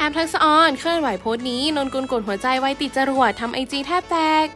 แอมทักษออนเคลื่อนไหวโพสต์นี้นนกุลกดหัวใจไว้ติดจรวดทำไอจีแทบแตก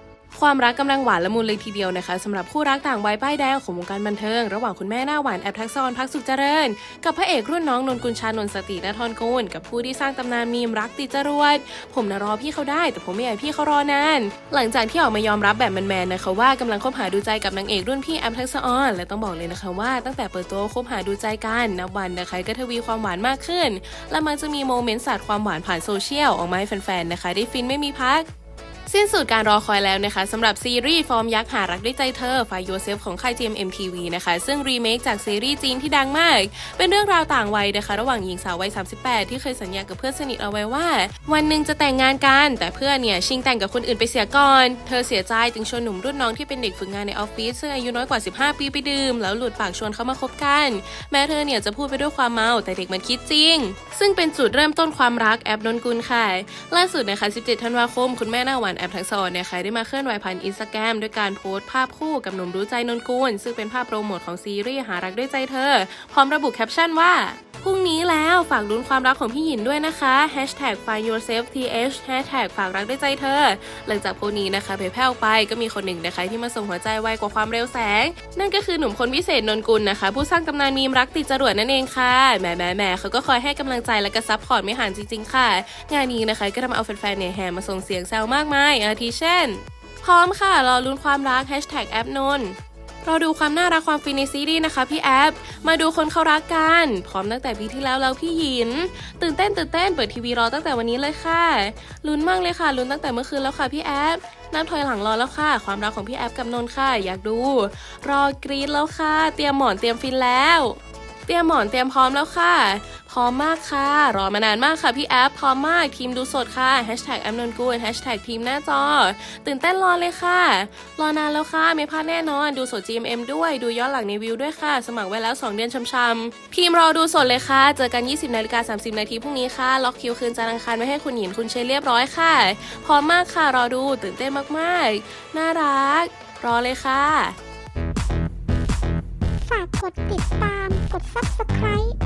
ความรักกำลังหวานละมุนเลยทีเดียวนะคะสำหรับคู่รักต่างวัยป้ายแดงของวงการบันเทิง ระหว่างคุณแม่หน้าหวานแอปทักษะอนพักสุขเจริญ กับพระเอกรุ่นน้องนนกุลชานนสติและทอนกูลกับผู้ที่สร้างตำนานมีมรักติดจรวดผมนะรอพี่เขาได้ แต่ผมไม่อยากพี่เขารอนาน หลังจากที่ออกมายอมรับแบบแมนๆนะคะว่ากำลังคบหาดูใจกับนางเอกรุ่นพี่แอปทักษะออนและต้องบอกเลยนะคะว่าตั้งแต่เปิดตัวคบหาดูใจกันนับวันนะคะก็ทวีความหวานมากขึ้น และมันจะมีโมเมนต์สาดความหวานผ่านโซเชียลออกมาให้แฟนๆนะคะ ได้ฟินไม่มีพัก สิ้นสุดการรอคอยแล้วนะคะสำหรับซีรีส์ฟอร์มยักษ์หารักด้วยใจเธอ Find Yourself ของค่าย GMMTV นะคะ ซึ่งรีเมคจากซีรีส์จีนที่ดังมาก เป็นเรื่องราวต่างวัยนะคะ ระหว่างหญิงสาววัย 38 ที่เคยสัญญากับเพื่อนสนิทเอาไว้ว่า วันหนึ่งจะแต่งงานกัน แต่เพื่อนเนี่ยชิงแต่งกับคนอื่นไปเสียก่อน เธอเสียใจจึงชวนหนุ่มรุ่นน้องที่เป็นเด็กฝึกงานในออฟฟิศซึ่งอายุน้อยกว่า 15 ปีไปดื่มแล้วหลุดปากชวนเขามาคบกัน แม้เธอเนี่ยจะพูดไปด้วยความเมาแต่เด็กมันคิดจริง ซึ่งเป็นจุดเริ่มต้นความรักแอปนนกุลค่ะล่าสุดนะคะ 17 ธันวาคมคุณแม่หน้าหวานแอปทักษรเนี่ยค่ะได้มาเคลื่อนไหวผ่านอินสตาแกรมด้วยการโพสต์ภาพคู่กับหนุ่มรู้ใจนนกุลซึ่งเป็นภาพโปรโมทของซีรีส์หารักด้วยใจเธอ พร้อมระบุแคปชั่นว่าพรุ่งนี้แล้วฝากลุ้นความรักของพี่หยินด้วยนะคะ hashtag find yourself th hashtag ฝากรักด้วยใจเธอ หลังจากโพสนี้นะคะเผยแพร่ออกไปก็มีคนหนึ่งนะคะที่มาส่งหัวใจไวกว่าความเร็วแสง นั่นก็คือหนุ่มคนพิเศษนนกุลนะคะ ผู้สร้างตำนานมีมรักติดจรวดนั่นเองค่ะแหมแหมแหมเขาก็คอยให้กำลังใจและก็ซัพพอร์ตไม่ห่างจริง ๆ ค่ะ งานนี้นะคะก็ทำเอาแฟนๆเนี่ยแห่มาส่งเสียงแซวมากมาย อาทิเช่น พร้อมค่ะ รอลุ้นความรัก hashtag แอปนนเรอดูความน่ารักความฟินในซีรีส์นะคะพี่แอปมาดูคนเขารักกัน พร้อมตั้งแต่ปีที่แล้วแล้วพี่หยิน ตื่นเต้นตื่นเต้นเปิดทีวีรอตั้งแต่วันนี้เลยค่ะ ลุ้นมากเลยค่ะ ลุ้นตั้งแต่เมื่อคืนแล้วค่ะพี่แอปนับถอยหลังรอแล้วค่ะ ความรักของพี่แอปกับนนท์ค่ะ อยากดู รอกรี๊ดแล้วค่ะ เตรียมหมอนเตรียมฟินแล้ว เตรียมหมอนเตรียมพร้อมแล้วค่ะ พร้อมมากค่ะ รอมานานมากค่ะพี่แอปพร้อมมากทีมดูสดค่ะ hashtag แอมนนกูล hashtag ทีมหน้าจอ ตื่นเต้นรอเลยค่ะ รอนานแล้วค่ะไม่พลาดแน่นอนดูสด GMM ด้วยดูย้อนหลังในวิวด้วยค่ะ สมัครไว้แล้ว 2 เดือนช้ำๆพิมรอดูสดเลยค่ะ เจอกัน 20นาฬิกา30นาทีพรุ่งนี้ค่ะ ล็อกคิวคืนจันทร์อังคารไว้ให้คุณหญินคุณเชยเรียบร้อยค่ะ พร้อมมากค่ะรอดูตื่นเต้นมากๆ น่ารัก รอเลยค่ะ ฝากกดติดตามกด subscribe